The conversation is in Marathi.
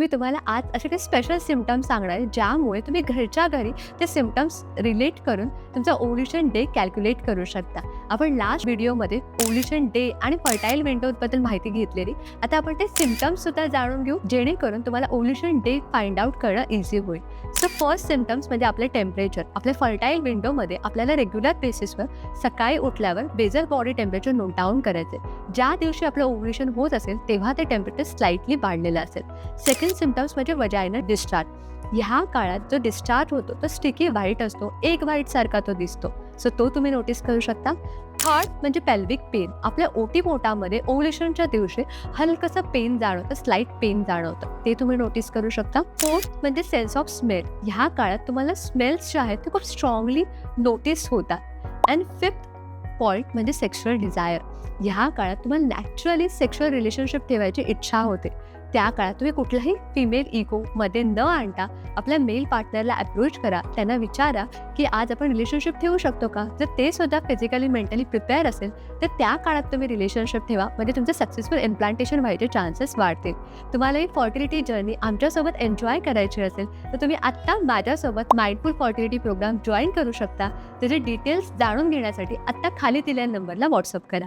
मी तुम्हाला आज असे काही स्पेशल सिमटम्स सांगणार आहे ज्यामुळे तुम्ही घरच्या घरी ते सिमटम्स रिलेट करून तुमचा ओल्युशन डे कॅल्क्युलेट करू शकता. आपण लास्ट व्हिडिओमध्ये ओव्ह्युलेशन डे आणि फर्टाईल विंडोबद्दल माहिती घेतलेली. आता आपण ते सिमटम्स सुद्धा जाणून घेऊ जेणेकरून तुम्हाला ओल्युशन डे फाइंड आउट करणं इझी होईल. तर फर्स्ट सिमटम्स म्हणजे आपले टेम्परेचर आपल्या फर्टाईल विंडोमध्ये आपल्याला रेग्युलर बेसिसवर सकाळी उठल्यावर basal body temperature note down करायचे ज्या दिवशी आपलं ओव्हरेशन होत असेल तेव्हा ते टेम्परेचर स्लाइटली वाढलेलं असेल. सेकंड सिमटम्स म्हणजे वजायनल डिस्चार्ज ह्या काळात जो डिस्चार्ज होतो तो स्टिकी व्हाईट असतो. एक व्हाईट सारखा तो दिसतो. सो तो तुम्ही नोटीस करू शकता. थर्ड म्हणजे पेल्विक पेन आपल्या ओटी पोटामध्ये दिवशी हलकसं पेन जाणवतं स्लाईट पेन जाणवतं. ते तुम्ही नोटीस करू शकता. फोर्थ म्हणजे सेन्स ऑफ स्मेल ह्या काळात तुम्हाला स्मेल्स जे आहेत ते खूप स्ट्रॉंगली नोटीस होतात. अँड फिफ्थ पॉईंट म्हणजे सेक्शुअल डिझायर ह्या काळात तुम्हाला नॅचरली सेक्शुअल रिलेशनशिप ठेवायची इच्छा होते. त्या काळात तुम्ही कुठलाही फिमेल इगो मध्ये न आणता आपल्या मेल पार्टनरला अप्रोच करा. त्यांना विचारा की आज आपण रिलेशनशिप ठेवू शकतो का? जर ते सुद्धा फिजिकली मेंटली प्रिपेअर असेल तर त्या काळात तुम्ही रिलेशनशिप ठेवा. म्हणजे तुमचं सक्सेसफुल इम्प्लांटेशन व्हायचे चान्सेस वाढतील. तुम्हाला ही फॉर्टिलिटी जर्नी आमच्यासोबत एन्जॉय करायची असेल तर तुम्ही आत्ता माझ्यासोबत माइंडफुल फॉर्टिलिटी प्रोग्राम जॉईन करू शकता. त्याचे डिटेल्स जाणून घेण्यासाठी आत्ता खाली दिलेल्या नंबरला व्हॉट्सअप करा.